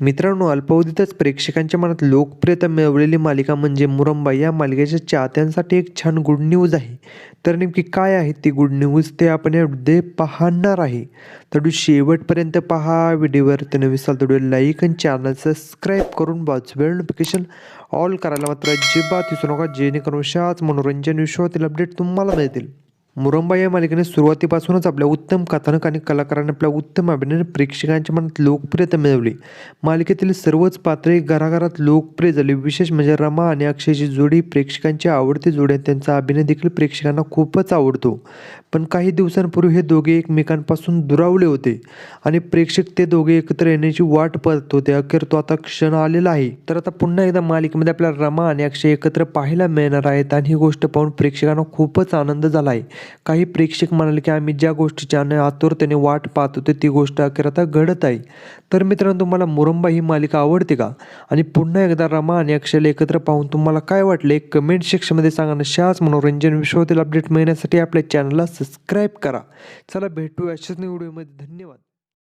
मित्रांनो अल्पावधीतच प्रेक्षकांच्या मनात लोकप्रियता मिळवलेली मालिका म्हणजे मुरंबा. या मालिकेच्या चाहत्यांसाठी एक छान गुड न्यूज आहे. तर नेमकी काय आहे ती गुड न्यूज ते आपण या पाहणार आहे. तर शेवटपर्यंत पहा. व्हिडिओवर ते नवीन साल तर लाईक आणि चॅनल सबस्क्राईब करून बाजू नोटिफिकेशन ऑल करायला मात्र अजिबात विसरू नका. जेणेकरून अशाच मनोरंजन विश्वातील अपडेट तुम्हाला मिळतील. मुरंबा या मालिकेने सुरुवातीपासूनच आपल्या उत्तम कथानक आणि कलाकारांनी आपल्या उत्तम अभिनय प्रेक्षकांच्या मनात लोकप्रियता मिळवली. मालिकेतील सर्वच पात्रे घराघरात लोकप्रिय झाली. विशेष म्हणजे रमा आणि अक्षयची जोडी प्रेक्षकांची आवडती जोडी आहे त्यांचा अभिनय देखील प्रेक्षकांना खूपच आवडतो. पण काही दिवसांपूर्वी हे दोघे एकमेकांपासून दुरावले होते आणि प्रेक्षक ते दोघे एकत्र येण्याची वाट पाहत होते. अखेर तो आता क्षण आलेला आहे. तर आता पुन्हा एकदा मालिकेमध्ये आपल्याला रमा आणि अक्षय एकत्र पाहायला मिळणार आहेत आणि ही गोष्ट पाहून प्रेक्षकांना खूपच आनंद झाला आहे. काही प्रेक्षक म्हणाले की आम्ही ज्या गोष्टीच्या आणि आतुरतेने वाट पाहत होते ती गोष्ट अखेर आता घडत आहे. तर मित्रांनो तुम्हाला मुरंबा ही मालिका आवडते का? आणि पुन्हा एकदा रमा आणि अक्षयला एकत्र पाहून तुम्हाला काय वाटले? कमेंट सेक्शनमध्ये सांगा आणि मनोरंजन विश्वातील अपडेट मिळण्यासाठी आपल्या चॅनलला सबस्क्राईब करा. चला भेटू अशाच व्हिडिओमध्ये. धन्यवाद.